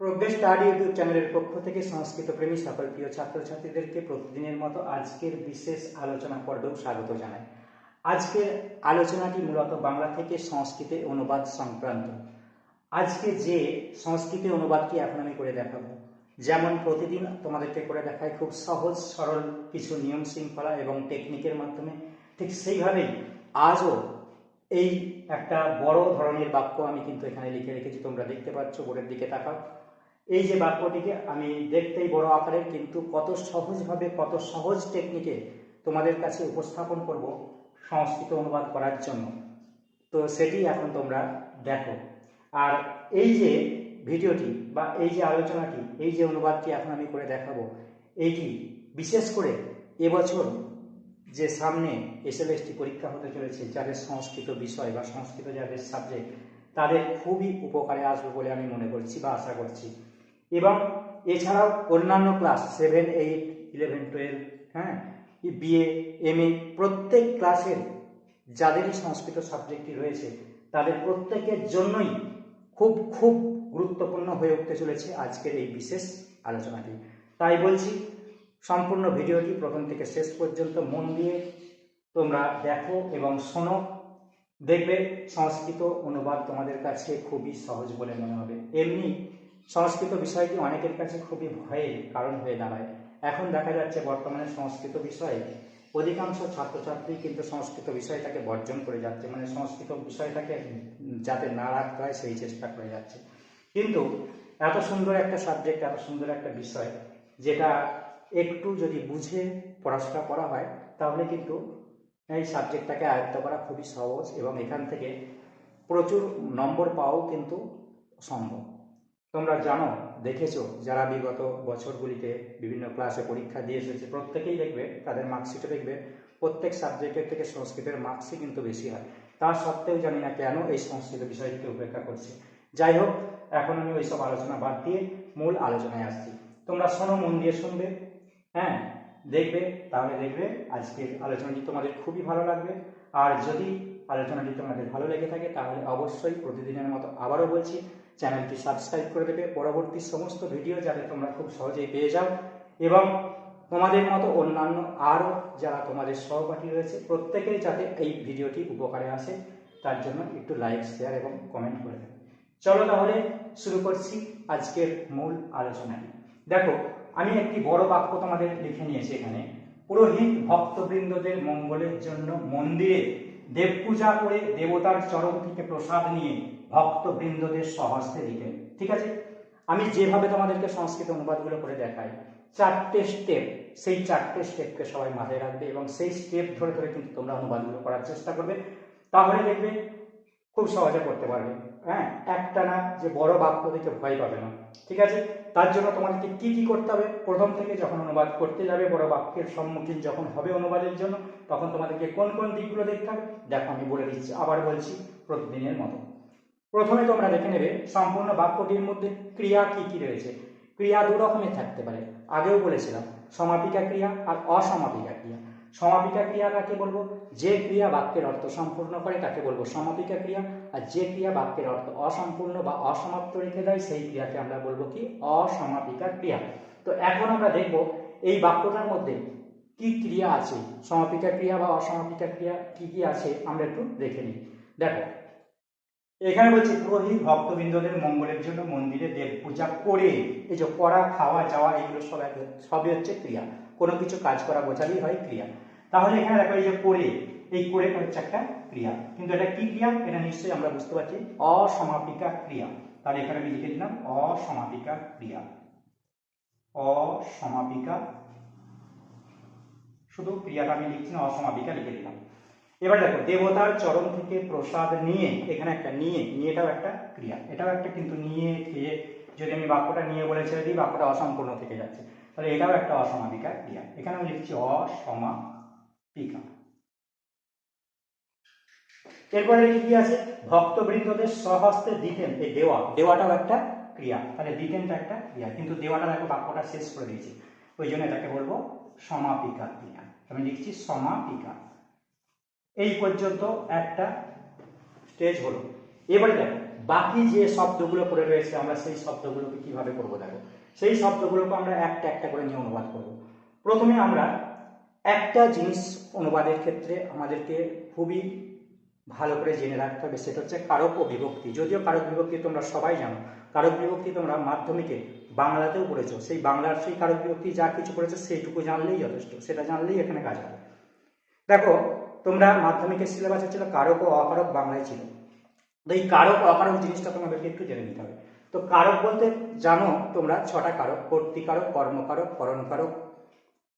প্রজ্ঞা study YouTube চ্যানেলের পক্ষ থেকে সংস্কৃত প্রেমী সকল প্রিয় ছাত্রছাত্রীদেরকে প্রতিদিনের মতো আজকের বিশেষ আলোচনা পর্বেও স্বাগত জানাই। আজকের আলোচনাটি মূলত বাংলা থেকে সংস্কৃতে অনুবাদ সংক্রান্ত। আজকে যে সংস্কৃতে অনুবাদটি এখন আমি করে দেখাবো, যেমন প্রতিদিন তোমাদেরকে করে দেখায় খুব সহজ, সরল কিছু নিয়ম শৃঙ্খলা এবং টেকনিকের মাধ্যমে। ঠিক সেইভাবেই আজও এই একটা বড় ধরনের বাক্য আমি কিন্তু এখানে লিখে রেখেছি, তোমরা দেখতে পাচ্ছ বোর্ডের দিকে তাকাও। এই যে বাক্যটিকে আমি দেখতেই বড় আকারের, কিন্তু কত সহজভাবে, কত সহজ টেকনিকে তোমাদের কাছে উপস্থাপন করব সংস্কৃত অনুবাদ করার জন্য। তো সেটি এখন তোমরা দেখো। আর এই যে ভিডিওটি বা এই যে আলোচনাটি, এই যে অনুবাদটি এখন আমি করে দেখাবো এইটি বিশেষ করে এবছর যে সামনে এসএলএসটি পরীক্ষা হতে চলেছে, যাদের সংস্কৃত বিষয় বা সংস্কৃত যাদের সাবজেক্ট তাদের খুবই উপকারে আসবে বলে আমি মনে করছি বা আশা করছি। এবং এছাড়াও অন্যান্য class seven eight eleven twelve হ্যাঁ বিএ এম এ প্রত্যেক ক্লাসের যাদেরই সংস্কৃত সাবজেক্টটি রয়েছে, তাদের প্রত্যেকের জন্যই খুব খুব গুরুত্বপূর্ণ হয়ে উঠতে চলেছে আজকের এই বিশেষ আলোচনাটি। তাই বলছি, সম্পূর্ণ ভিডিওটি প্রথম থেকে শেষ পর্যন্ত মন দিয়ে তোমরা দেখো এবং শোনো। দেখবে সংস্কৃত অনুবাদ তোমাদের কাছে খুবই সহজ বলে মনে হবে। এমনি সংস্কৃত বিষয়টি অনেকের কাছে খুবই ভয়ের কারণ হয়ে দাঁড়ায়। এখন দেখা যাচ্ছে বর্তমানে সংস্কৃত বিষয়ে অধিকাংশ ছাত্রছাত্রী কিন্তু সংস্কৃত বিষয়টাকে বর্জন করে যাচ্ছে। মানে সংস্কৃত বিষয়টাকে যাতে না রাখতে হয় সেই চেষ্টা করে যাচ্ছে। কিন্তু এত সুন্দর একটা সাবজেক্ট এত সুন্দর একটা বিষয় যেটা একটু যদি বুঝে পড়াশোনা করা হয়, তাহলে কিন্তু এই সাবজেক্টটাকে আয়ত্ত করা খুবই সহজ এবং এখান থেকে প্রচুর নম্বর পাওয়াও কিন্তু সম্ভব। তোমরা জানো, দেখেছ, যারা বিগত বছরগুলিতে বিভিন্ন ক্লাসে পরীক্ষা দিয়ে এসেছে, প্রত্যেকেই দেখবে, তাদের মার্কশিটে দেখবে, প্রত্যেক সাবজেক্টের থেকে সংস্কৃতের মার্কসই কিন্তু বেশি হয়। তা সত্ত্বেও জানি না কেন এই সংস্কৃত বিষয়টিকে উপেক্ষা করছে। যাই হোক, এখন আমি ওইসব আলোচনা বাদ দিয়ে মূল আলোচনায় আসছি। তোমরা শোনো, মন দিয়ে শুনবে। হ্যাঁ দেখবে, তাহলে দেখবে আজকের আলোচনাটি তোমাদের খুবই ভালো লাগবে। আর যদি আলোচনাটি তোমাদের ভালো লেগে থাকে, তাহলে অবশ্যই প্রতিদিনের মতো আবারও বলছি চ্যানেলটি সাবস্ক্রাইব করে দেবে। পরবর্তী সমস্ত ভিডিও যাতে তোমরা খুব সহজেই পেয়ে যাও। এবং তোমাদের মতো অন্যান্য আরও যারা তোমাদের সহপাঠী রয়েছে, প্রত্যেকেই যাতে এই ভিডিওটি উপকারে আসে, তার জন্য একটু লাইক, শেয়ার এবং কমেন্ট করে দেবে। চলো তাহলে শুরু করছি আজকের মূল আলোচনাটি। দেখো, আমি একটি বড় বাক্য তোমাদের লিখে নিয়েছি এখানে। পুরোহিত ভক্তবৃন্দদের মঙ্গলের জন্য মন্দিরে দেব পূজা করে দেবতার চরণ থেকে প্রসাদ নিয়ে ভক্তবৃন্দদের সহস্তে দিতেন। ঠিক আছে? আমি যেভাবে তোমাদেরকে সংস্কৃত অনুবাদগুলো করে দেখাই, চারটে স্টেপ সেই চারটে স্টেপকে সবাই মাথায় রাখবে এবং সেই স্টেপ ধরে ধরে কিন্তু তোমরা অনুবাদগুলো করার চেষ্টা করবে। তাহলে দেখবে খুব সহজে করতে পারবে। হ্যাঁ একটা না যে বড় বাক্য দেখে ভয় পাবে না। ঠিক আছে? তার জন্য তোমাদেরকে কি কি করতে হবে? প্রথম থেকে যখন অনুবাদ করতে যাবে, বড় বাক্যের সম্মুখীন যখন হবে অনুবাদের জন্য, তখন তোমাদেরকে কোন কোন দিকগুলো দেখতে হবে? দেখো, আমি বলে দিচ্ছি, আবার বলছি প্রতিদিনের মতো। প্রথমে তোমরা দেখে নেবে সম্পূর্ণ বাক্যটির মধ্যে ক্রিয়া কি কি রয়েছে। ক্রিয়া দু রকমের থাকতে পারে। আগেও বলেছিলাম, সমাপিকা ক্রিয়া আর অসমাপিকা ক্রিয়া। সমাপিকা ক্রিয়া কাকে বলব? যে ক্রিয়া বাক্যের অর্থ সম্পূর্ণ করে তাকে বলব সমাপিকা ক্রিয়া। আর যে ক্রিয়া বাক্যের অর্থ অসম্পূর্ণ বা অসমাপ্ত রেখে দেয়, সেই ক্রিয়াকে আমরা বলব কি? অসমাপিকা ক্রিয়া। তো এখন আমরা দেখব এই বাক্যটার মধ্যে কি ক্রিয়া আছে? সমাপিকা ক্রিয়া বা অসমাপিকা ক্রিয়া কি কি আছে? আমরা একটু দেখে নিই। দেখো এখানে বলছি পুরোহিত ভক্তবৃন্দদের মঙ্গলের জন্য মন্দিরে দেব পূজা করে, এই যে করা, খাওয়া, যাওয়া, এগুলো সব সবই হচ্ছে ক্রিয়া। কোনো কিছু কাজ করা বোঝালেই হয় ক্রিয়া। তাহলে এখানে দেখো এই যে করে, এই করেটা হচ্ছে একটা ক্রিয়া। কিন্তু এটা কি ক্রিয়া? এটা নিশ্চয়ই আমরা বুঝতে পারছি, অসমাপিকা ক্রিয়া। তাহলে এখানে আমি লিখে দিলাম, অসমাপিকা ক্রিয়া। অসমাপিকা, শুধু ক্রিয়াটা আমি লিখছি না, অসমাপিকা লিখে দিলাম। এবার দেখো, দেবতার চরণ থেকে প্রসাদ নিয়ে, এখানে একটা নিয়ে, নিয়েটাও একটা ক্রিয়া। এটাও একটা কিন্তু নিয়ে, খেয়ে, যদি আমি বাক্যটা নিয়ে বলে ছেড়ে দিই, বাক্যটা অসম্পূর্ণ থেকে যাচ্ছে। তাহলে এটাও একটা অসমাপিকা ক্রিয়া। এখানে আমি লিখছি অসমাপিকা এরপরে কি আছে? ভক্তবৃন্দদের স্বহস্তে দিতেন, এই দেওয়া, দেওয়াটাও একটা ক্রিয়া। তাহলে দিতেনটা একটা ক্রিয়া। কিন্তু দেওয়াটা দেখো, বাক্যটা শেষ করে দিয়েছি। ওই জন্য এটাকে বলব সমাপিকা ক্রিয়া। আমি লিখছি সমাপিকা এই পর্যন্ত একটা স্টেজ হলো। এবারে দেখো, বাকি যে শব্দগুলো পড়ে রয়েছে, আমরা সেই শব্দগুলোকে কীভাবে করব দেখো। সেই শব্দগুলোকে আমরা একটা একটা করে নিয়ে অনুবাদ করব। প্রথমে আমরা একটা জিনিস অনুবাদের ক্ষেত্রে আমাদেরকে খুবই ভালো করে জেনে রাখতে হবে, সেটা হচ্ছে কারক ও বিভক্তি যদিও কারক বিভক্তি তোমরা সবাই জানো, কারক বিভক্তি তোমরা মাধ্যমিকে বাংলাতেও পড়েছো। সেই বাংলার সেই কারক বিভক্তি যা কিছু পড়েছো, সেইটুকু জানলেই যথেষ্ট, সেটা জানলেই এখানে কাজ হবে। দেখো তোমরা মাধ্যমিকের সিলেবাস ছিল কারক ও অকারক বাংলায় ছিল। তো এই কারক অকারক জিনিসটা তোমাদেরকে একটু জেনে নিতে হবে। তো কারক বলতে জানো তোমরা ছটা কারক কর্তৃকারক কর্মকারক করণকারক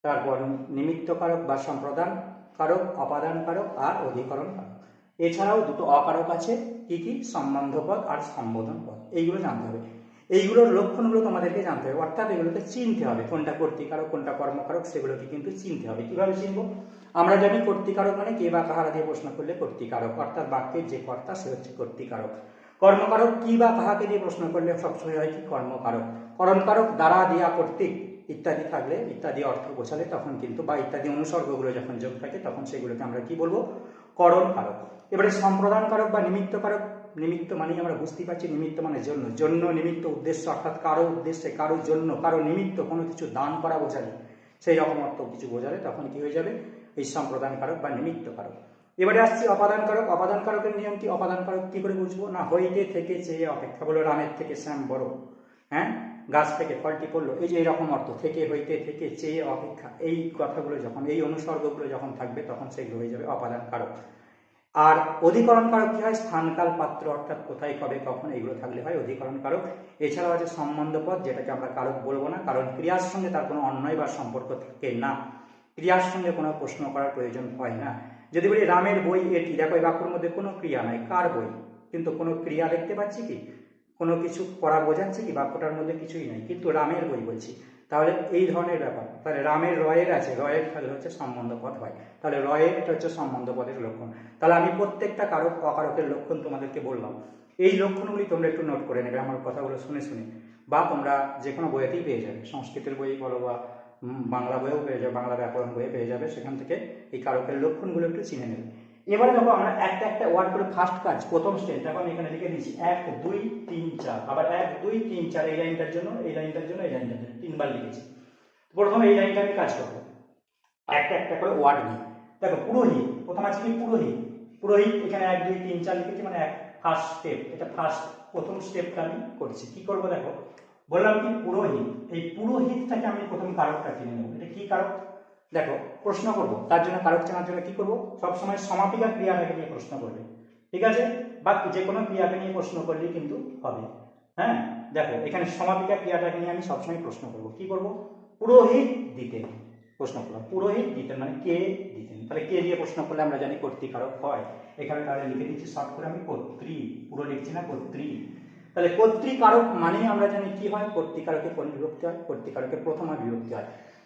তারপর নিমিত্ত কারক বা সম্প্রদান কারক, অপাদান কারক আর অধিকরণ কারক। এছাড়াও দুটো অকারক আছে, কি কি? সম্বন্ধ পদ আর সম্বোধন পদ। এইগুলো জানতে হবে। এইগুলোর লক্ষণগুলো তোমাদেরকে জানতে হবে। অর্থাৎ এগুলোকে চিনতে হবে। কোনটা কর্তৃকারক কোনটা কর্মকারক সেগুলোকে কিন্তু চিনতে হবে। কীভাবে চিনবো? আমরা জানি কর্তৃকারক মানে কে বা কাহারা দিয়ে প্রশ্ন করলে কর্তৃকারক, অর্থাৎ বাক্যের যে কর্তা সে হচ্ছে কর্তৃকারক। কর্মকারক কি বা কাহাকে দিয়ে প্রশ্ন করলে সবসময় হয় কি? কর্মকারক। করণকারক দ্বারা দেয়া কর্তৃক ইত্যাদি থাকলে, ইত্যাদি অর্থ বোঝালে তখন কিন্তু, বা ইত্যাদি অনুসর্গগুলো যখন যোগ থাকে তখন সেগুলোকে আমরা কি বলব? করণ কারক এবারে সম্প্রদান কারক বা নিমিত্ত কারক নিমিত্ত মানেই আমরা বুঝতেই পারছি, নিমিত্ত মানে জন্য। জন্য নিমিত্ত উদ্দেশ্য, অর্থাৎ কারও উদ্দেশ্যে, কারও জন্য, কারও নিমিত্ত কোনো কিছু দান করা বোঝালে, সেই রকম অর্থ কিছু বোঝালে তখন কি হয়ে যাবে? এই সম্প্রদান কারক বা নিমিত্ত কারক। এবারে আসছি অপাদান কারক। অপাদান কারকের নিয়ম কি? অপাদান কারক কি করে বুঝব? না, হইতে থেকে চেয়ে অপেক্ষা বলো, রামের থেকে শ্যাম বড়। হ্যাঁ? গাছ থেকে ফলটি পড়ল। এই যে এরকম অর্থ, থেকে হইতে থেকে চেয়ে অপেক্ষা। এই কথাগুলো যখন, এই অনুসর্গগুলো যখন থাকবে, তখন সেগুলো হয়ে যাবে অপাদান কারক। আর অধিকরণ কারক কি হয়? স্থানকাল পাত্র অর্থাৎ কোথায়, কবে, কখন এগুলো থাকলে হয় অধিকরণ কারক। এছাড়াও আছে সম্বন্ধ পদ যেটাকে আমরা কারক বলব না। কারণ ক্রিয়ার সঙ্গে তার কোনো অন্যায় বা সম্পর্ক থাকে না। ক্রিয়ার সঙ্গে কোনো প্রশ্ন করার প্রয়োজন হয় না। যদি বলি রামের বই, এটি দেখো, এই বাক্যের মধ্যে কোনো ক্রিয়া নাই। কার বই? কিন্তু কোনো ক্রিয়া দেখতে পাচ্ছি কি? কোনো কিছু করা বোঝাচ্ছে কি? বাক্যটার মধ্যে কিছুই নাই। কিন্তু রামের বই বলছি। তাহলে এই ধরনের ব্যাপার। তাহলে রামের রয়ের আছে, রয়ের তাহলে হচ্ছে সম্বন্ধ পদ হয়। তাহলে রয়েরটা হচ্ছে সম্বন্ধ পদের লক্ষণ। তাহলে আমি প্রত্যেকটা কারক, অকারকের লক্ষণ তোমাদেরকে বললাম। এই লক্ষণগুলি তোমরা একটু নোট করে নেবে, আমার কথাগুলো শুনে শুনে। বা তোমরা যে কোনো বইয়েতেই পেয়ে যাবে। সংস্কৃতের বই বলো বা বাংলা বইয়েও পেয়ে যাবে, বাংলা ব্যাকরণ বইয়ে পেয়ে যাবে, সেখান থেকে এই কারকের লক্ষণগুলো একটু চিনে নেবে। এবারে দেখো আমরা একটা একটা ওয়ার্ড করে ফার্স্ট কাজ, প্রথম স্টেজ দেখো আমি এখানে লিখে দিচ্ছি এক, দুই, তিন, চার, আবার এক, দুই, তিন, চার, এই লাইনটার জন্য, এই লাইনটার জন্য, এই লাইনটার জন্য, তিনবার লিখেছি। প্রথমে এই লাইনটা আমি কাজ করব। একটা একটা করে ওয়ার্ড নিয়ে। দেখো পুরোহিত, প্রথম আছে কি পুরোহিত? পুরোহিত, এখানে এক, দুই, তিন, চার লিখেছি মানে এক ফার্স্ট স্টেপ এটা ফার্স্ট প্রথম স্টেপটা আমি করছি। কি করব দেখো? বললাম কি পুরোহিত। এই পুরোহিতটাকে আমি প্রথম কারকটা চিনে নেব। এটা কি কারক? দেখো, প্রশ্ন করব। তার জন্য কারক চেনার জন্য কি করব? সবসময় সমাপিকা ক্রিয়াটাকে নিয়ে প্রশ্ন করবে। ঠিক আছে? বা যে কোনো ক্রিয়াকে নিয়ে প্রশ্ন করলেই কিন্তু হবে। হ্যাঁ? দেখো, এখানে সমাপিকা ক্রিয়াটাকে নিয়ে আমি সবসময় প্রশ্ন করব। কি করব? পুরোহিত দিতেন। প্রশ্ন করলাম, পুরোহিত দিতেন মানে কে দিতেন? তাহলে কে দিয়ে প্রশ্ন করলে আমরা জানি কর্তৃকারক হয়? এখানে তাহলে লিখে দিচ্ছি শর্ট করে আমি কর্তৃ পুরো লিখছি না কর্তৃ তাহলে কর্তৃকারক মানেই আমরা জানি কি হয়? কর্তৃকারকে কোন বিভক্তি হয়? কর্তৃকারকে প্রথমা বিভক্তি হয়।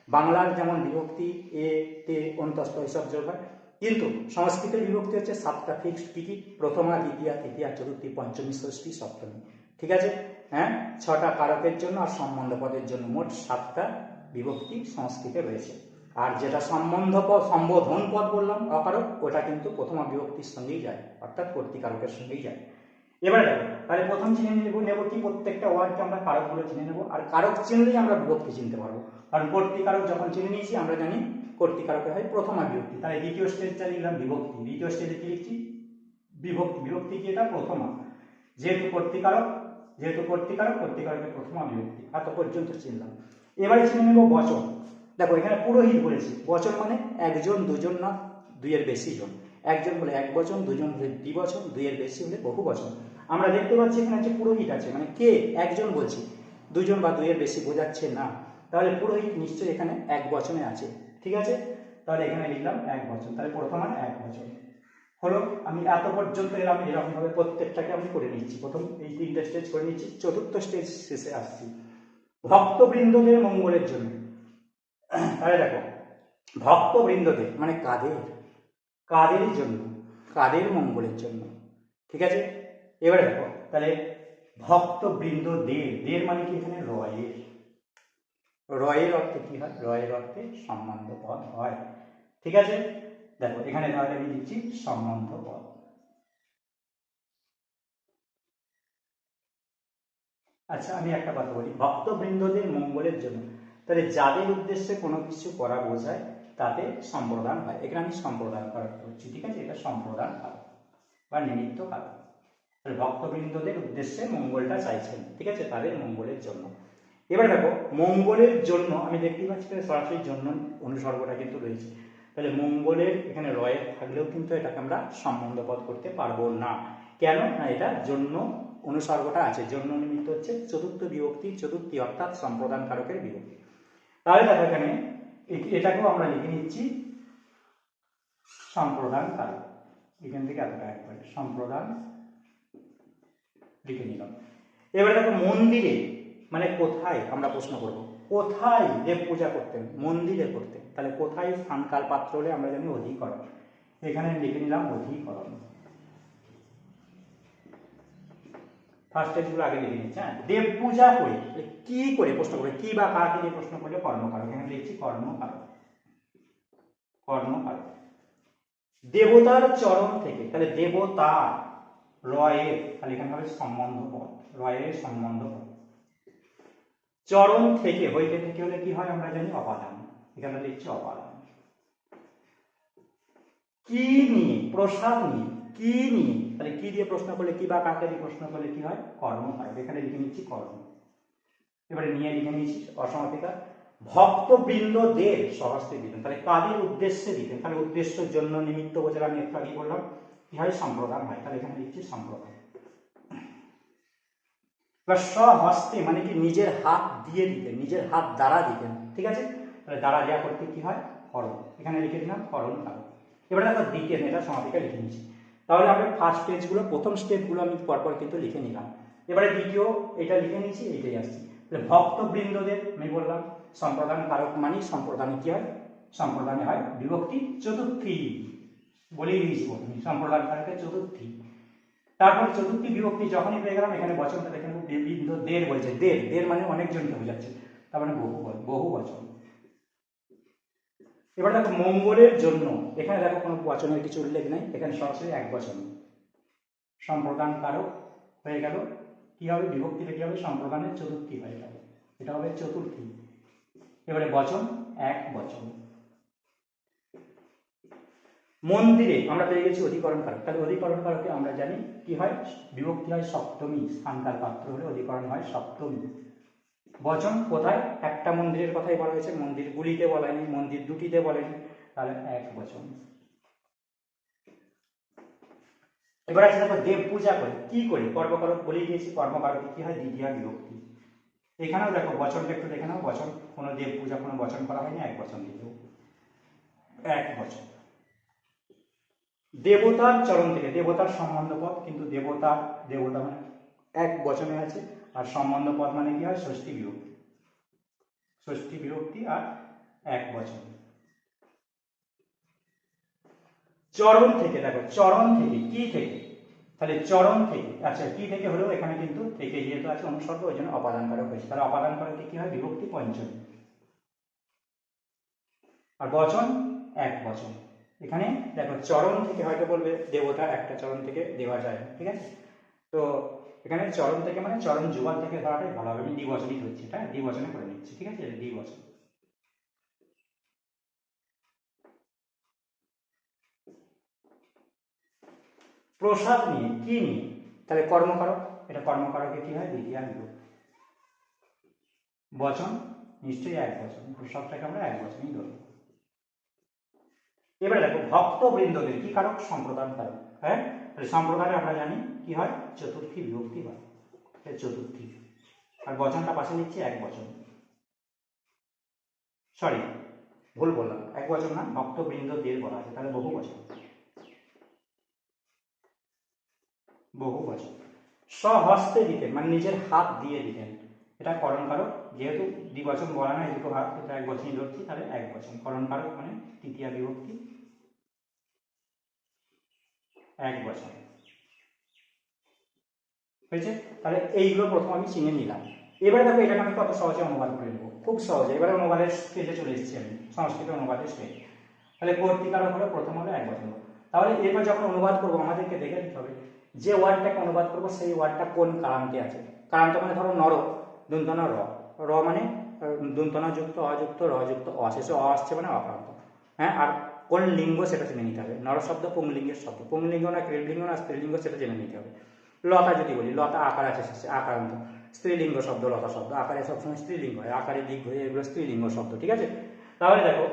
বাংলার যেমন বিভক্তি, এ, তে, অন্তস্থ এসব যোগ হয়। কিন্তু সংস্কৃতের বিভক্তি হচ্ছে সাতটা ফিক্সড কি কি? প্রথমা, দ্বিতীয়া, তৃতীয়া, চতুর্থী, পঞ্চমী, ষষ্ঠী, সপ্তমী। ঠিক আছে? হ্যাঁ? ছটা কারকের জন্য আর সম্বন্ধ পদের জন্য মোট সাতটা বিভক্তি সংস্কৃতে রয়েছে। আর যেটা সম্বন্ধ পদ সম্বোধন পদ বললাম, অকারক, ওটা কিন্তু প্রথমা বিভক্তির সঙ্গেই যায়, অর্থাৎ কর্তৃকারকের সঙ্গেই যায়। এবারে দেখো, তাহলে প্রথম চিনে নেব নেব কি? প্রত্যেকটা ওয়ার্ডকে আমরা কারকগুলো চিনে নেব, আর কারক চিনলেই আমরা বিভক্তি চিনতে পারব। কারণ কর্তৃকারক যখন চিনে নিয়েছি, আমরা জানি কর্তৃকারকে হয় প্রথমা বিভক্তি তাহলে দ্বিতীয় স্টেজটা লিখলাম বিভক্তি। দ্বিতীয় স্টেজে কি লিখছি? বিভক্তি। বিভক্তি কি এটা? প্রথমা যেহেতু কর্তৃকারক যেহেতু কর্তৃকারক কর্তৃকারকের প্রথমা বিভক্তি এত পর্যন্ত চিনলাম। এবারে চিনে নেব বচন। দেখো, এখানে পুরোহিত বলেছি। বচন মানে একজন, দুজন না, দুইয়ের বেশি জন। একজন হলে এক বচন, দুজন হলে দ্বিবচন দুইয়ের বেশি হলে বহু বচন। আমরা দেখতে পাচ্ছি এখানে যে পুরোহিত আছে মানে কে? একজন বলছি। দুজন বা দুইয়ের বেশি বোঝাচ্ছে না। তাহলে পুরোহিত নিশ্চয়ই এখানে এক বচনে আছে। ঠিক আছে? তাহলে এখানে লিখলাম এক বচন। তাহলে প্রথমে এক বচন। হলো, আমি এত পর্যন্ত এলাম, এরকমভাবে প্রত্যেকটাকে আমি করে নিচ্ছি। প্রথম এই তিনটে স্টেজ করে নিচ্ছি। চতুর্থ স্টেজ শেষে আসছি। ভক্তবৃন্দদের মঙ্গলের জন্য। তাহলে দেখো, ভক্তবৃন্দদের মানে কাদের? কাদের জন্য? কাদের মঙ্গলের জন্য? ঠিক আছে? এবারে দেখো, তাহলে ভক্তবৃন্দ দের দের মানে কি এখানে? রয়ের। রয়ের অর্থে কি হয়? রয়ের অর্থে সম্বন্ধ পদ হয়। ঠিক আছে? দেখো, এখানে তাহলে আমি দিচ্ছি সম্বন্ধ পদ। আচ্ছা আমি একটা কথা বলি। ভক্তবৃন্দদের মঙ্গলের জন্য, তাহলে যাদের উদ্দেশ্যে কোনো কিছু করা বোঝায়, তাতে সম্প্রদান হয়। এখানে আমি সম্প্রদান করা করছি, ঠিক আছে? এটা সম্প্রদান কারক বা নিমিত্ত তাহলে ভক্তবৃন্দদের উদ্দেশ্যে মঙ্গলটা চাইছেন। ঠিক আছে? তাদের মঙ্গলের জন্য। এবার দেখো, মঙ্গলের জন্য, আমি দেখতেই পাচ্ছি সরাসরি জন্য অনুসর্গটা কিন্তু রয়েছে। তাহলে মঙ্গলের এখানে রয়ে থাকলেও কিন্তু এটাকে আমরা সম্বন্ধপদ করতে পারব না। কেন? না, এটা জন্য অনুসর্গটা আছে। জন্য নিমিত্ত হচ্ছে চতুর্থ বিভক্তি, চতুর্থী অর্থাৎ সম্প্রদান কারকের বিভক্তি। তাহলে দেখো এখানে এটাকেও আমরা লিখে নিচ্ছি সম্প্রদান কারক। এখান থেকে এতটা একবার সম্প্রদান লিখে নিলাম। এবারে দেখো মন্দিরে মানে কোথায় আমরা প্রশ্ন করব? কোথায় দেব পূজা করতেন? মন্দিরে করতেন। তাহলে কোথায় স্থানকাল পাত্র হলে আমরা জানি অধিকরণ। এখানে লিখে নিলাম অধিকরণ। ফার্স্ট স্টেজগুলো আগে লিখে নিচ্ছি হ্যাঁ? দেব পূজা করে কি করে প্রশ্ন করে কি বা কাকে দিয়ে প্রশ্ন করলে কর্মকারক? এখানে লিখছি কর্মকারক। কর্মকারক। দেবতার চরণ থেকে, তাহলে দেবতার রয়ের, তাহলে এখানে হবে সম্বন্ধ পদ রয়ের সম্বন্ধ পদ চরণ থেকে, হইতে থেকে হলে কি হয় আমরা জানি অপাদান। এখানে লিখছি অপাদান। কি নিয়ে, প্রসাদ নিয়ে, কি নিয়ে, তাহলে কি দিয়ে প্রশ্ন করলে, কি বা কাকে দিয়ে প্রশ্ন করলে কি হয়? কর্ম হয়। এখানে লিখে নিচ্ছি কর্ম। এবারে নিয়ে লিখে নিচ্ছি অসমাপিকা। ভক্তবৃন্দদের সহস্তে দিতেন তাহলে কাদের উদ্দেশ্যে দিতেন? তাহলে উদ্দেশ্যের জন্য নিমিত্ত বোঝালে আমি একটু আগে বললাম। কি হয় সম্প্রদান হয় তাহলে এখানে লিখছি সম্প্রদান স্বহস্তে মানে কি নিজের হাত দিয়ে দিতেন, নিজের হাত দ্বারা দিতেন, ঠিক আছে? তাহলে দ্বারা দেওয়া করতে কি হয়? করণ এখানে লিখে দিলাম করণ কারণ এবারে দেখো দ্বিতীয় এটা সমাপিকা লিখে নিচ্ছি তাহলে আমি ফার্স্ট স্টেজগুলো প্রথম স্টেপগুলো আমি পরপর কিন্তু লিখে নিলাম। এবারে দ্বিতীয় এটা লিখে নিচ্ছি এইটাই আসছি। তাহলে ভক্তবৃন্দদের আমি বললাম সম্প্রদান কারক মানে সম্প্রদানে কি হয়? সম্প্রদানে হয় বিভক্তি, চতুর্থী। বলেই দিয়েছি প্রথমে সম্প্রদান কারকের চতুর্থী। তারপর চতুর্থী বিভক্তি যখনই পেয়ে গেলাম, এখানে বচনটা দেখে নেব বিভিন্ন দের বলছে দের দের মানে অনেকজনকে বোঝাচ্ছে, তার মানে বহু বহু বচন। এবার দেখো মঙ্গলের জন্য, এখানে দেখো কোনো বচনের কিছু উল্লেখ নেই, এখানে সরাসরি এক বচন। সম্প্রদান কারক হয়ে গেল, কি হবে? বিভক্তিটা কি হবে? সম্প্রদানের চতুর্থী হয়ে গেল, এটা হবে চতুর্থী। এবারে বচন, এক বচন। মন্দিরে আমরা পেয়ে গেছি অধিকরণ কারক। তাহলে অধিকরণ কারকে আমরা জানি কি হয়? বিভক্তি হয় সপ্তমী। স্থানকাল পাত্র হলে অধিকরণ হয় সপ্তমী। বচন কোথায়? একটা মন্দিরের কথাই বলা হয়েছে। মন্দির মন্দিরগুলিতে বলেনি, মন্দির দুটিতে বলেনি। তাহলে এক বচন। এবার আছে দেখো দেব পূজা করে। কি করি? কর্মকারক বলেই দিয়েছি, কর্মকারকে কি হয়? দ্বিতীয় বিভক্তি। এখানেও দেখো বচনটা একটু দেখে নাও। বচন, কোনো দেব পূজা, কোনো বচন করা হয়নি। এক বচন দিতেও এক বচন। দেবতার চরণ থেকে, দেবতার সম্বন্ধ পদ কিন্তু দেবতা দেবতা মানে এক বচনে আছে, আর সম্বন্ধ পদ মানে কি হয়? ষষ্ঠী বিভক্তি। ষষ্ঠী বিভক্তি আর এক বচন। চরণ থেকে, দেখো, চরণ থেকে, কি থেকে? তাহলে চরণ থেকে আচ্ছা কি থেকে হলেও এখানে কিন্তু থেকে যেহেতু আছে অনুসর্গ, ওই জন্য অপাদান কারক হয়েছে। তাহলে অপাদান কারকে কি হয়? বিভক্তি পঞ্চমী। আর বচন, এক বচন। এখানে দেখো চরণ থেকে হয়তো বলবে দেবতা, একটা চরণ থেকে দেওয়া যায়, ঠিক আছে? তো এখানে চরণ থেকে মানে চরণ যুগল থেকে ধরাটাই ভালো হবে, আমি দ্বিবচনই ধরছি হ্যাঁ দ্বিবচনে করে নিচ্ছি, ঠিক আছে? দ্বিবচন। প্রসাদ নিয়ে, কি নিয়ে? তাহলে কর্মকারক এটা কর্মকারকে কি হয়? দ্বিতীয় বিভক্তি বচন, নিশ্চয়ই এক বচন, প্রসাদটাকে আমরা এক বচনই ধরবো। এবারে দেখো, ভক্তবৃন্দদের কি কারক সম্প্রদান কারক হ্যাঁ? সম্প্রদানে আমরা জানি কি হয়? চতুর্থী বিভক্তি হয়। চতুর্থী। আর বচনটা পাশে নিচ্ছি এক বচন। সরি ভুল বললাম। এক বচন না, ভক্তবৃন্দদের বলা আছে। তাহলে বহু বচন। বহু বচন। স্বহস্তে দিতেন মানে নিজের হাত দিয়ে দিতেন। এটা করণ কারক। যেহেতু দ্বিবচন বলা না এই দুটো হাত, এটা এক বচনই ধরছি, তাহলে এক বচন। করণ কারক মানে তৃতীয় বিভক্তি। এক বছর হয়েছে? তাহলে এইগুলো প্রথম আমি চিনে নিলাম। এবারে দেখো, এটাকে আমি কত সহজে অনুবাদ করে নেব? খুব সহজে। এবারে অনুবাদের স্টেজে চলে এসেছি আমি, সংস্কৃত অনুবাদের স্টেজ। তাহলে কর্তিকারক হলো প্রথম হলো এক বছর। তাহলে এরপর যখন অনুবাদ করব, আমাদেরকে দেখে নিতে হবে যে ওয়ার্ডটাকে অনুবাদ করব, সেই ওয়ার্ডটা কোন কালামকে আছে? কারান্ত মানে ধরো নর দন্তনা র। র মানে দন্তনা যুক্ত অযুক্ত, রযুক্ত যুক্ত অ শেষে অ আসছে মানে অকারান্ত। হ্যাঁ? আর কোন লিঙ্গ সেটা জেনে নিতে হবে। নর শব্দ, পুংলিঙ্গের শব্দ। পুংলিঙ্গ না ক্রিলিঙ্গ না স্ত্রীলিঙ্গ সেটা জেনে নিতে হবে। লতা যদি বলি, লতা আকার আছে শেষে আকারান্ত স্ত্রীলিঙ্গ শব্দ, লতা শব্দ। আকারে সবসময় স্ত্রীলিঙ্গ হয়। আকারে দিক হয়ে এগুলো স্ত্রীলিঙ্গ শব্দ, ঠিক আছে? তাহলে দেখো,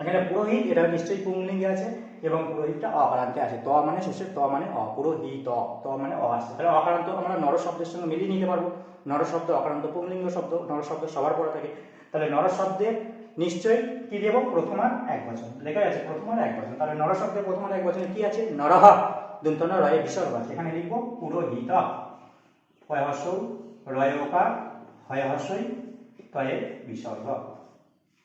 এখানে পুরোহিত এটা নিশ্চয়ই পুংলিঙ্গে আছে এবং পুরোহিতটা অকারান্তে আছে। ত মানে শেষে, ত মানে অ, পুরোহিত। ত মানে অ আসছে। তাহলে অকারান্ত আমরা নর শব্দের সঙ্গে মিলিয়ে নিতে পারব। নর শব্দ অকারান্ত, পুংলিঙ্গ শব্দ, নর শব্দ সবার পরে থাকে। তাহলে নর শব্দে নিশ্চয়ই কি দেবো? প্রথমার এক বচন। লেখা আছে প্রথমার এক বচন। তাহলে নর শব্দের প্রথমার এক বচনে কি আছে? নরহ। দন্তন রয়ে বিসর্গ আছে। এখানে লিখব পুরোহিত। হয় রয় ওকার হয় হর্ষই তয়ে বিসর্গ।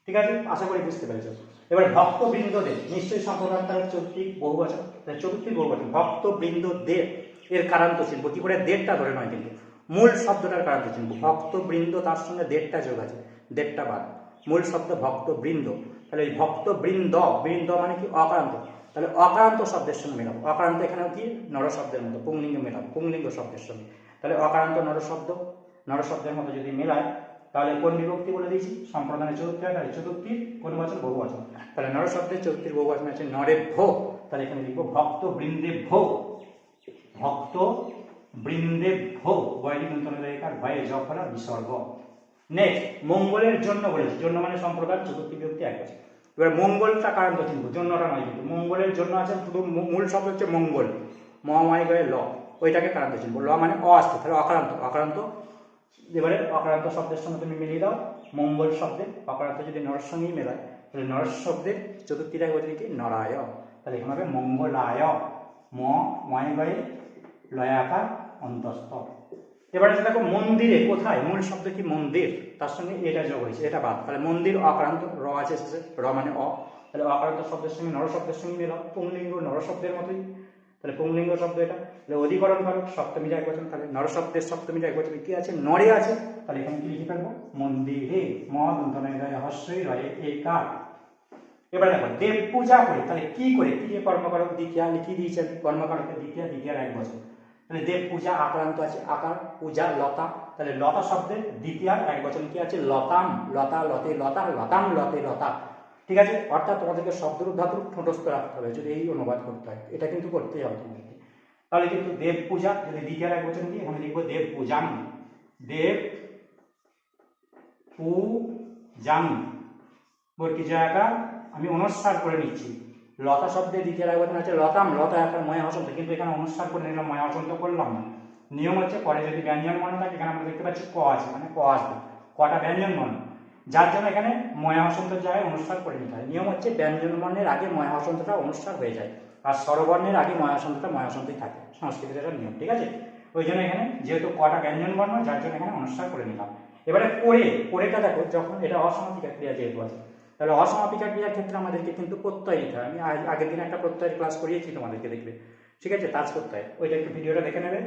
ঠিক আছে? আশা করি বুঝতে পেরেছ। এবার ভক্তবৃন্দদের, নিশ্চয়ই সম্প্রদায় তার চতুর্থিক বহুবচন তাহলে চতুর্থিক বহুবচন ভক্তবৃন্দদের, এর কারান্ত চিনব কি করে? দেড়টা ধরে নয় কিন্তু। মূল শব্দটার কারান্ত চিনব ভক্তবৃন্দ তার সঙ্গে দেড়টা যোগ আছে। দেড়টা বাদ। মূল শব্দ ভক্তবৃন্দ। তাহলে এই ভক্তবৃন্দ, বৃন্দ মানে কি? অকারান্ত। তাহলে অকারান্ত শব্দের সঙ্গে মেলাবো অকারান্ত এখানেও কি? নর শব্দের মতো, পুংলিঙ্গ মেলাবো পুংলিঙ্গ শব্দের সঙ্গে। তাহলে অকারান্ত নর শব্দ, নর শব্দের মতো যদি মেলায়, তাহলে কোন বিভক্তি বলে দিয়েছি? সম্প্রদানের চতুর্থী তাহলে চতুর্থীর কোন বচন? বহু বচন তাহলে নর শব্দের চতুর্থীর বহু বচন আছে নরে ভো। তাহলে এখানে লিখব ভক্ত বৃন্দে ভো। ভক্ত বৃন্দে ভো বয়নি নূতন রেখার ভয়ে জফরা বিসর্গ। নেক্সট মঙ্গলের জন্য বলেছি। জন্য মানে সম্প্রদায় চতুর্থী বিভক্তি এক আছে এবার মঙ্গলটা কারণ তো চিনব জন্যটা নয় কিন্তু। মঙ্গলের জন্য আছে শুধু মূল শব্দ হচ্ছে মঙ্গল। মহামায় গয়ে ল। ওইটাকে কারান্ত চিনব ল মানে অ আসছে তাহলে অকারান্ত। অকারান্ত, এবারে অকারান্ত শব্দের সঙ্গে তুমি মিলিয়ে দাও। মঙ্গল শব্দে, অকারান্ত যদি নরের সঙ্গেই মেলায়, তাহলে নরের শব্দের চতুর্থীটা বলতে কি? নরায়। তাহলে এখানে হবে মঙ্গলায়। ম ময় গয়ে লয়াকার, অন্তস্থ। এবারে দেখো মন্দিরে কোথায়? মূল শব্দ কি মন্দির? তার সঙ্গে এটা যোগ হয়েছে এটা বাদ। তাহলে মন্দির, অকারান্ত, র আছে র মানে অ। তাহলে অকারান্ত শব্দের সঙ্গে, নর শব্দের সঙ্গে মেলাও পুংলিঙ্গ নর শব্দের মতোই। তাহলে পুংলিঙ্গ শব্দ এটা। তাহলে অধিকরণ করো সপ্তমীর এক বচন। তাহলে নর শব্দের সপ্তমীর এক বচনে। কি আছে? নরে আছে। তাহলে এখানে কি লিখে ফেলব? মন্দিরে। ম দন্তনয় রয় একার এবার দেখো দেব পূজা করে, তাহলে কি করে? কি দিয়ে কর্মকারক দ্বিতীয়া লিখিয়ে দিয়েছেন কর্মকারকের দ্বিতীয়া দ্বিতীয়ার এক বছর তাহলে দেব পূজা আক্রান্ত আছে, আকার, পূজা লতা। তাহলে লতা শব্দের দ্বিতীয়ার এক বছর কি আছে? লতাম, লতা, লতে, লতা, লতাম, লতে, লতা। ঠিক আছে? অর্থাৎ তোমাদেরকে শব্দের ধাতু ঠোঁটস্থ রাখতে হবে, যদি এই অনুবাদ করতে হয়। এটা কিন্তু করতেই হবে তোমাদেরকে। তাহলে কিন্তু দেব পূজা, যদি দ্বিতীয়ার এক বছর কি? এখানে লিখব দেব পূজাম। দেব পূজাম। বর্তি জায়গা আমি অনুস্বার করে নিচ্ছি। লতা শব্দে দ্বিতীয় রাগবচন আছে, লতাম, লতা একটা ময়া হসন্ত কিন্তু এখানে অনুস্বার করে নিলাম, ময়া অসন্ত করলাম না। নিয়ম হচ্ছে পরে যদি ব্যঞ্জন বর্ণ থাকে, এখানে আমরা দেখতে পাচ্ছি ক আছে মানে ক আসবে। কটা ব্যঞ্জন বর্ণ? যার জন্য এখানে ময়া হসন্ত জায়গায় অনুস্বার করে নিতে হয়। নিয়ম হচ্ছে ব্যঞ্জন বর্ণের আগে ময়া অসন্তটা অনুস্বার হয়ে যায়, আর স্বরবর্ণের আগে ময়া হসন্তটা ময়া হসন্তই থাকে। সংস্কৃতের একটা নিয়ম, ঠিক আছে? ওই জন্য এখানে যেহেতু কটা ব্যঞ্জন বর্ণ, যার জন্য এখানে অনুস্বার করে নিলাম। এবারে করে, করেটা দেখো, যখন এটা অসমাপিকা ক্রিয়া যেহেতু আছে তাহলে অসমাপিকা ক্রিয়ার ক্ষেত্রে আমাদেরকে কিন্তু প্রত্যয় নিতে হয়। আমি আগ- আগের দিন একটা প্রত্যয়ের ক্লাস করিয়েছি তোমাদেরকে দেখবে। ঠিক আছে? তাজ প্রত্যয়। ওইটা একটু ভিডিওটা দেখে নেবে।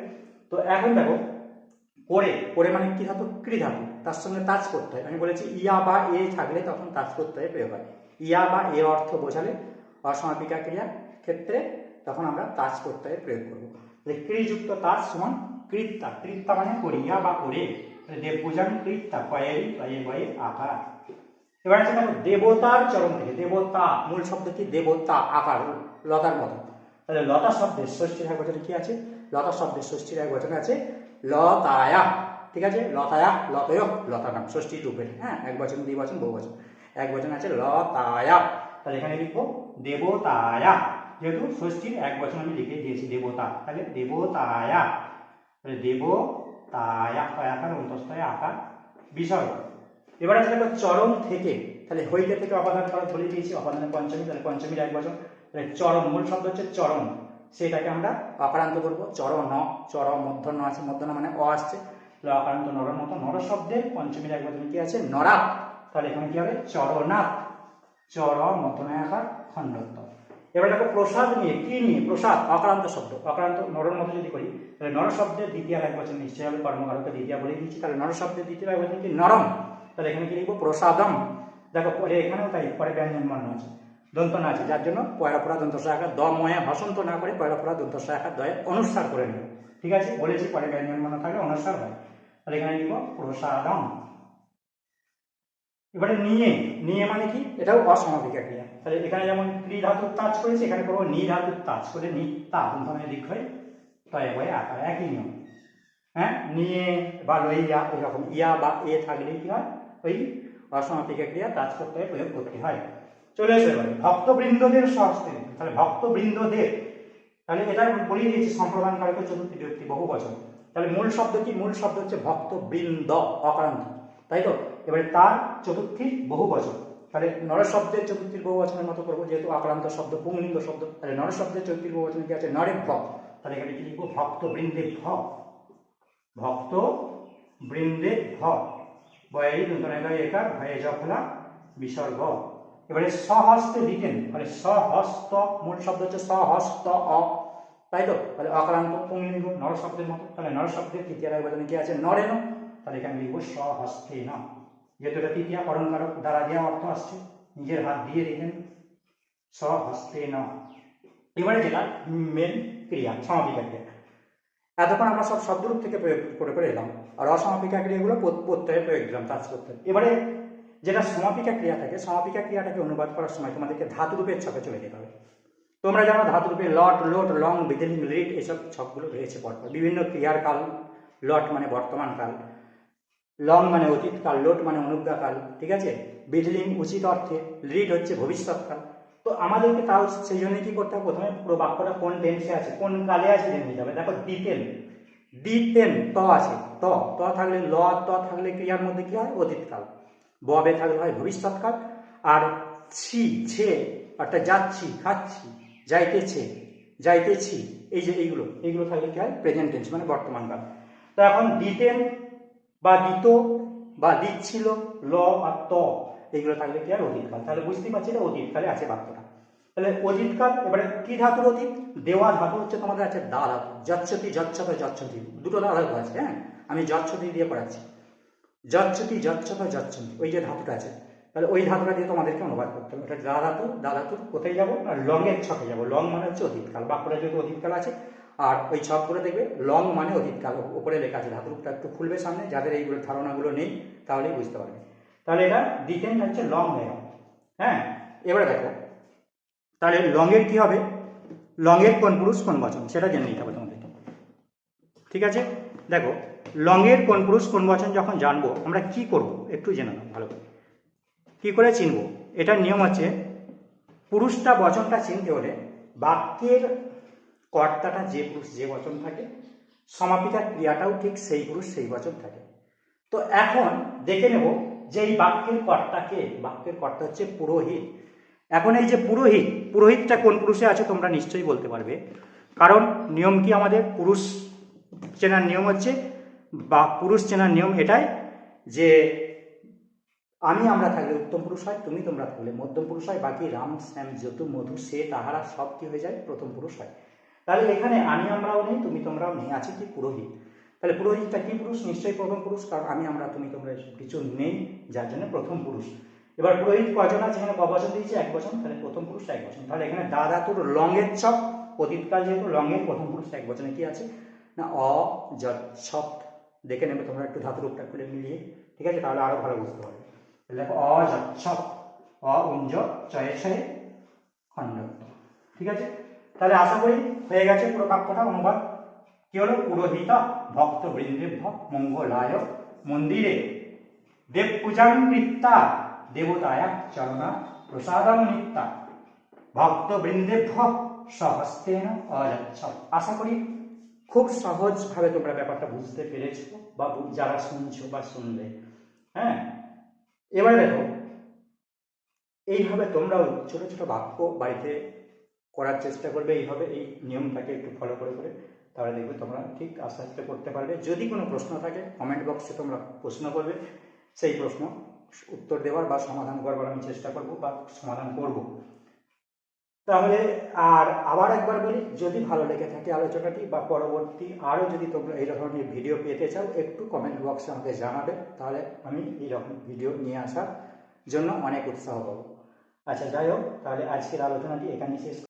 তো এখন দেখো করে করে মানে কি ধাতু? ক্রি ধাতু। তার সঙ্গে তাজ করতে হয় আমি বলেছি ইয়া বা এ থাকলে তখন তাজ প্রত্যয়ে প্রয়োগ হয়। ইয়া বা এ অর্থ বোঝালে অসমাপিকা ক্রিয়ার ক্ষেত্রে তখন আমরা তাজ প্রত্যয়ে প্রয়োগ করব। ক্রিযুক্ত তাজ সমান কৃত্তা। কৃত্তা মানে করিয়া বা করে। তাহলে দেব পূজান কৃত্তা। কয়েরি, কয়ে বয়ে আকার। এবার আছে দেখো দেবতার চরণ থেকে। দেবতা মূল শব্দ কি? দেবতা আকার, লতার মতো। তাহলে লতা শব্দের ষষ্ঠীর এক বচনে কি আছে? লতা শব্দের ষষ্ঠীর এক বচনে আছে লতায়া। ঠিক আছে? লতায়া, লতয় লতা নাম ষষ্ঠী রূপের। হ্যাঁ এক বচন, দুই বচন, বহু বচন। এক বচন আছে লতায়া। তাহলে এখানে লিখব দেবতায়া। যেহেতু ষষ্ঠীর এক বচন আমি লিখে দিয়েছি দেবতা, তাহলে দেবতায়া। তাহলে দেবতায়া আকার? অন্তস্থয় আকার। বিষয় এবার আছে দেখো চরম থেকে, তাহলে হইতে থেকে অপাদান করা বলে দিয়েছি অপাদানের পঞ্চমী, তাহলে পঞ্চমীর এক বছর তাহলে চরম, মূল শব্দ হচ্ছে চরম। সেটাকে আমরা অকারান্ত করব চর ন চর মধ্য ন আছে মধ্যাহ্ন মানে অ আসছে। তাহলে অকারান্ত নরর মতো নর শব্দে পঞ্চমীর এক বছর কি আছে? নরা তাহলে এখানে কি হবে? চরনাথ চর মধ্যাহ্ন আকার খণ্ডত্ব। এবার দেখো প্রসাদ নিয়ে, কি নিয়ে? প্রসাদ, অক্রান্ত শব্দ। অক্রান্ত নরর মতো যদি করি, তাহলে নর শব্দের দ্বিতীয় এক বছর নিশ্চয় হবে, কর্মকারকে দ্বিতীয় বলে দিচ্ছি তাহলে নর শব্দের দ্বিতীয় এক বছর কি? নরম। তাহলে এখানে কি লিখব? প্রসাদম। দেখো, পরে এখানেও তাই, পরে ব্যঞ্জন বর্ণ আছে দন্ত না আছে, যার জন্য পয়লা ফোড়া দন্ত সহায়কা দ ময়া ভাষন্ত না করে পয়লা ফোড়া দন্ত সহায়কা দয়ে অনুসার করে নেবে ঠিক আছে? বলেছি, পরে ব্যঞ্জন বর্ণ থাকলে অনুসার হয়। তাহলে এখানে লিখব, প্রসাদম। এবারে নিয়ে নিয়ে মানে কি? এটাও অসমাপিকা ক্রিয়া। তাহলে এখানে যেমন ক্রি ধাতুর তাজ করেছে, এখানে করব নি ধাতুর তাজ করে নি তা ধরনের দিক হয়? তয়, বয়ে আকার একই নিয়ম। হ্যাঁ? নিয়ে বা লইয়া, এরকম ইয়া বা এ থাকলে কি হয়? ওই অসমাপিকা ক্রিয়া তাজ করতে প্রয়োগ করতে হয়। চলে এসে এবারে। ভক্তবৃন্দদের সহস্তে। তাহলে ভক্তবৃন্দদের, তাহলে এটা বলিয়ে দিয়েছি সম্প্রদান কারকে চতুর্থী বিভক্তি বহু বচন। তাহলে মূল শব্দ কি? মূল শব্দ হচ্ছে ভক্তবৃন্দ অক্রান্ত তাই তো? এবারে তার চতুর্থী বহু বচন। তাহলে নর শব্দের চতুর্থীর বহু বচনের মতো করব, যেহেতু আক্রান্ত শব্দ, পুংলিঙ্গ শব্দ, তাহলে নর শব্দের চতুর্থীর বহু বচনে কি আছে? নরে ভ তাহলে এখানে কি লিখব? ভক্ত। বৃন্দে ভ ভক্ত। বৃন্দে ভ বয়াই নূতনাগায় একার ভয়ে জফলা বিসর্গ। এবারে স্বহস্তে দিতেন মানে স্বহস্ত মূল শব্দ হচ্ছে স্বহস্ত অ। তাই তো? তাহলে অক্রান্ত পুংলিঙ্গ নর শব্দের মতো। তাহলে নর শব্দের তৃতীয় বচনে কি আছে? নরেন। তাহলে এখানে লিখব স্বহস্তে না যেহেতু এটা তৃতীয় করণকারক দ্বারা দেওয়া অর্থ আসছে, নিজের হাত দিয়ে দিতেন স্বহস্তে না এবারে যেটা মেন ক্রিয়া সমাপিকা ক্রিয়া। এতক্ষণ আমরা সব শব্দরূপ থেকে প্রয়োগ করে করে এলাম। আর অসমাপিকা ক্রিয়াগুলো প্রত- প্রত্যয়ে প্রয়োগ দিলাম, কাজ করতে। এবারে যেটা সমাপিকা ক্রিয়া থাকে, সমাপিকা ক্রিয়াটাকে অনুবাদ করার সময় তোমাদেরকে ধাতুরূপের ছকে চলে যেতে হবে। তোমরা জানো ধাতুরূপে লট, লোট, লং বিদেলিং লিট এসব ছকগুলো রয়েছে পরপর। বিভিন্ন ক্রিয়ার কাল, লট মানে বর্তমান কাল, লং মানে অতীতকাল লোট মানে অনুজ্ঞাকাল ঠিক আছে? বিডলিং উচিত অর্থে লিড হচ্ছে ভবিষ্যৎকাল তো আমাদেরকে তাও সেই জন্য কি করতে হবে? প্রথমে পুরো বাক্যটা কোন টেন্সে আছে, কোন কালে আছে জেনে নিতে হবে। দেখো দিতেন দিতেন ত আছে, ত ত থাকলে ল, ত থাকলে ক্রিয়ার মধ্যে কি হয়? অতীতকাল। ববে থাকলে হয় ভবিষ্যৎকাল। আর ছি, ছে, অর্থাৎ যাচ্ছি, খাচ্ছি, যাইতেছে, যাইতেছি, এই যে এইগুলো এইগুলো থাকলে কি হয়? প্রেজেন্ট টেন্স মানে বর্তমান কাল তো এখন দিতেন বা দিত বা দিচ্ছিল, ল আর ত। এগুলো থাকলে কি আর অতীতকাল তাহলে বুঝতেই পারছি এটা অতীতকালে আছে বাক্যটা। তাহলে অতীতকাল এবারে কি ধাতুর অতীত? দেওয়া ধাতু হচ্ছে তোমাদের আছে দা ধাতু যচ্ছতি, যচ্ছত যচ্ছতি দুটো দা ধাতু আছে হ্যাঁ? আমি যচ্ছতি দিয়ে পড়াচ্ছি। যচ্ছতি, যচ্ছত, যচ্ছন্তি, ওই যে ধাতুটা আছে। তাহলে ওই ধাতুটা দিয়ে তোমাদেরকে অনুবাদ করতে হবে। এটা দা ধাতু দা ধাতু, কোথায় যাব? না লংয়ের ছকে যাব। লং মানে হচ্ছে অতীতকাল বাক্যটা যেহেতু অতীতকাল আছে, আর ওই ছকগুলো দেখবে, লং মানে অতীতকাল ওপরে লেখা আছে ধাতুটা একটু খুলবে সামনে। যাদের এইগুলো ধারণাগুলো নেই, তাহলেই বুঝতে পারবে। তাহলে এটা দ্বিতীয় হচ্ছে লং লেখা হ্যাঁ? এবারে দেখো, তাহলে লংয়ের কি হবে? লংয়ের কোন পুরুষ, কোন বচন? সেটা জেনে নিতে হবে তোমাদেরকে ঠিক আছে? দেখো লংয়ের কোন পুরুষ, কোন বচন যখন জানব, আমরা কি করব? একটু জেনে নাও, ভালো করে। কি করে চিনবো? এটার নিয়ম আছে পুরুষটা বচনটা চিনতে হলে বাক্যের কর্তাটা যে পুরুষ, যে বচন থাকে, সমাপিকার ক্রিয়াটাও ঠিক সেই পুরুষ, সেই বচন থাকে। তো এখন দেখে নেব যে এই বাক্যের কর্তাকে, বাক্যের কর্তা হচ্ছে পুরোহিত। এখন এই যে পুরোহিত, পুরোহিতটা কোন পুরুষে আছে তোমরা নিশ্চয়ই বলতে পারবে। কারণ নিয়ম কি আমাদের? পুরুষ চেনার নিয়ম হচ্ছে, বা পুরুষ চেনার নিয়ম এটাই যে আমি আমরা থাকলে উত্তম পুরুষ হয়, তুমি তোমরা থাকলে মধ্যম পুরুষ হয়, বাকি রাম, শ্যাম যতু মধু, সে, তাহারা সব কি হয়ে যায়? প্রথম পুরুষ হয়। তাহলে এখানে আমি আমরাও নেই, তুমি তোমরাও নেই, আছে কি পুরোহিত? তাহলে পুরোহিতটা কি পুরুষ? নিশ্চয়ই প্রথম পুরুষ, কারণ আমি, আমরা, তুমি, তোমরা এসব কিছু নেই, যার জন্য প্রথম পুরুষ। এবার পুরোহিত কজন আছে? এখানে কবচন দিয়েছে, এক বচন, তাহলে প্রথম পুরুষ এক বচন। তাহলে এখানে দাদা দাদাতুর লংয়ের চক অতীতকাল যেহেতু লংয়ের প্রথম পুরুষ এক বচনে কি আছে? না, অ যৎসৎ দেখে নেবে তোমরা একটু ধাতুরূপটা খুলে মিলিয়ে। ঠিক আছে? তাহলে আরও ভালো বুঝতে পারবে। তাহলে দেখো, অ যৎসৎ অ উঞ্জ চয়ে ছয়ে খণ্ড। ঠিক আছে? তাহলে আশা করি হয়ে গেছে পুরো বাক্যটা অনুবাদ। কি হলো? পুরোহিত ভক্ত বৃন্দেভ্য মঙ্গলায় মন্দিরে। দেব পূজাং কৃত্তা দেবতায়া চরণা প্রসাদম নিত্যা। ভক্ত বৃন্দেভ্য সহস্তেন অযচ্ছ আশা করি খুব সহজভাবে তোমরা ব্যাপারটা বুঝতে পেরেছ বা যারা শুনছো বা শুনলে হ্যাঁ? এবারে দেখো, এইভাবে তোমরাও ছোট ছোট বাক্য বাড়িতে করার চেষ্টা করবে। এইভাবে এই নিয়মটাকে একটু ফলো করে করে তাহলে দেখবে তোমরা ঠিক আস্তে আস্তে করতে পারবে। যদি কোনো প্রশ্ন থাকে কমেন্ট বক্সে তোমরা প্রশ্ন করবে। সেই প্রশ্ন উত্তর দেওয়ার বা সমাধান করবার আমি চেষ্টা করব বা সমাধান করব। তাহলে আর আবার একবার বলি, যদি ভালো লেগে থাকে আলোচনাটি বা পরবর্তী আরও যদি তোমরা এই ধরনের ভিডিও পেতে চাও, একটু কমেন্ট বক্সে আমাকে জানাবে। তাহলে আমি এই রকম ভিডিও নিয়ে আসার জন্য অনেক উৎসাহ পাবো। আচ্ছা যাই হোক, তাহলে আজকের আলোচনাটি এখানেই শেষ